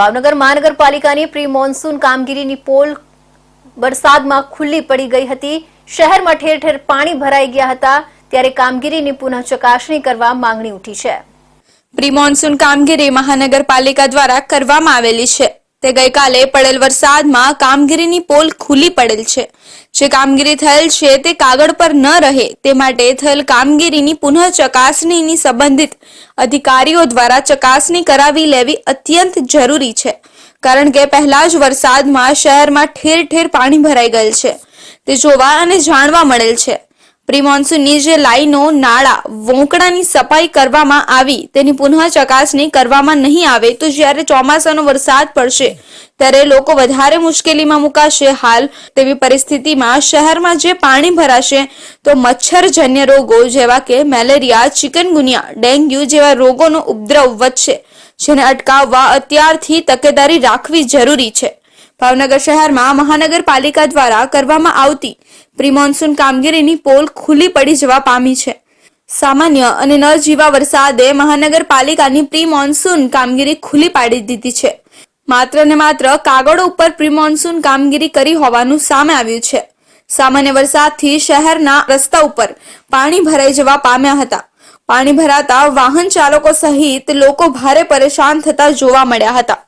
ભાવનગર મહાનગરપાલિકાની pre monsoon કામગીરીની pole વરસાદમાં ખુલ્લી પડી ગઈ હતી. શહેરમાં ઠેર ઠેર પાણી ભરાઈ ગયા હતા. ત્યારે કામગીરીની પુનઃ ચકાસણી કરવા માંગણી ઉઠી છે. પ્રી મોન્સૂન કામગીરી મહાનગરપાલિકા દ્વારા કરવામાં આવેલી છે. તે ગઈકાલે પડેલ વરસાદમાં કામગીરીની પોલ ખુલ્લી પડેલ છે. જે કામગીરી થયેલ છે તે કાગળ પર ન રહે તે માટે થયેલ કામગીરીની પુનઃ ચકાસણીની સંબંધિત અધિકારીઓ દ્વારા ચકાસણી કરાવી લેવી અત્યંત જરૂરી છે. કારણ કે પહેલા જ વરસાદમાં શહેરમાં ઠેર ઠેર પાણી ભરાઈ ગયેલ છે. તે જોવા અને જાણવા મળેલ છે. પ્રી મોન્સૂનની જે લાઈનો, નાળા, વોંકડાની સફાઈ કરવામાં આવી, તેની પુનઃ ચકાસણી કરવામાં નહીં આવે, તો જ્યારે ચોમાસાનો વરસાદ પડશે, ત્યારે લોકો વધારે મુશ્કેલીમાં મુકાશે હાલ તેવી પરિસ્થિતિમાં શહેરમાં જે પાણી ભરાશે, તો મચ્છરજન્ય રોગો જેવા કે મેલેરિયા, ચિકનગુનિયા, ડેન્ગ્યુ જેવા રોગોનો ઉપદ્રવ વધશે, જેને અટકાવવા અત્યારથી તકેદારી રાખવી જરૂરી છે. ભાવનગર શહેરમાં મહાનગરપાલિકા દ્વારા કરવામાં આવતી પ્રી મોન્સૂન કામગીરીની પોલ ખુલ્લી પડી જવા પામી છે. સામાન્ય અને ન જીવા વરસાદે મહાનગરપાલિકાની પ્રી મોન્સૂન કામગીરી ખુલ્લી પાડી દીધી છે. માત્ર ને માત્ર કાગળો ઉપર પ્રી મોન્સૂન કામગીરી કરી હોવાનું સામે આવ્યું છે. સામાન્ય વરસાદથી શહેરના રસ્તા ઉપર પાણી ભરાઈ જવા પામ્યા હતા. પાણી ભરાતા વાહન ચાલકો સહિત લોકો ભારે પરેશાન થતા જોવા મળ્યા હતા.